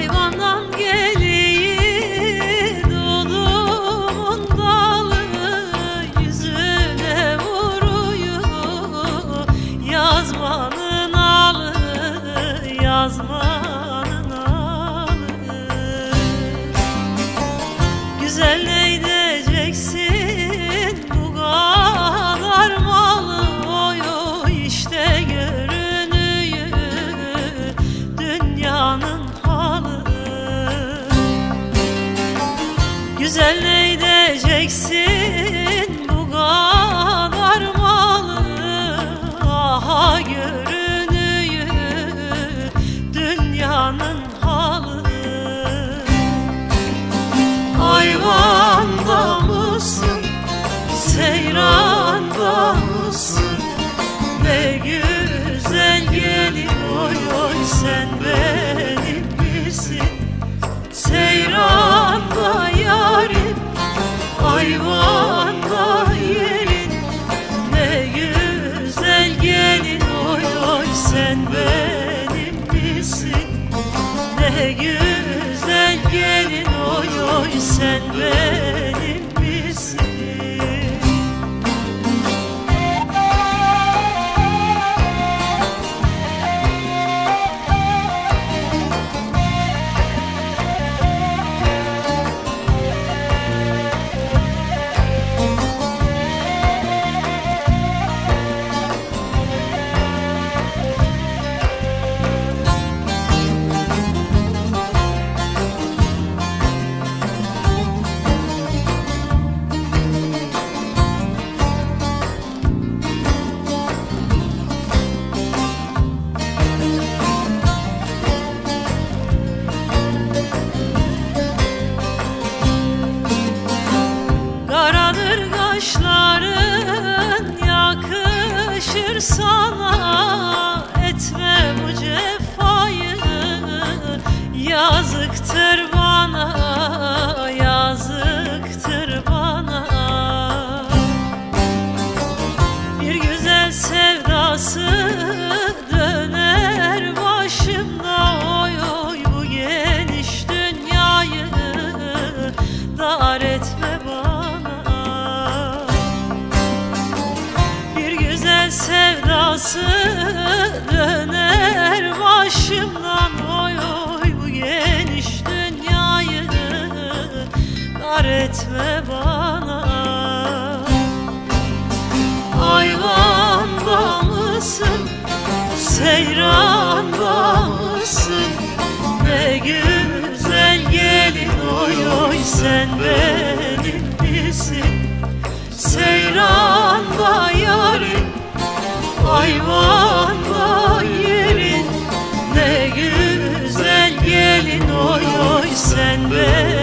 Hayvandan gelir dolumun dalı Yüzüne vuruyor. Yazmanın alı yazmanın vereceksin benim misin? Ne güzel gelin oy oy sen benim Yazıktır bana, yazıktır bana. Bir güzel sevdası döner başımda. Oy oy bu geniş dünyayı dar etme bana. Bir güzel sevdası döner başımdan. Dar etme bana. Ayvanda mısın, seyranda mısın Ne güzel gelin oy oy sen benim misin Seyranda yarın Ayvanda yerin Ne güzel gelin oy oy sen benim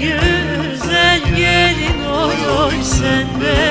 güzel gelin oy oy sen be.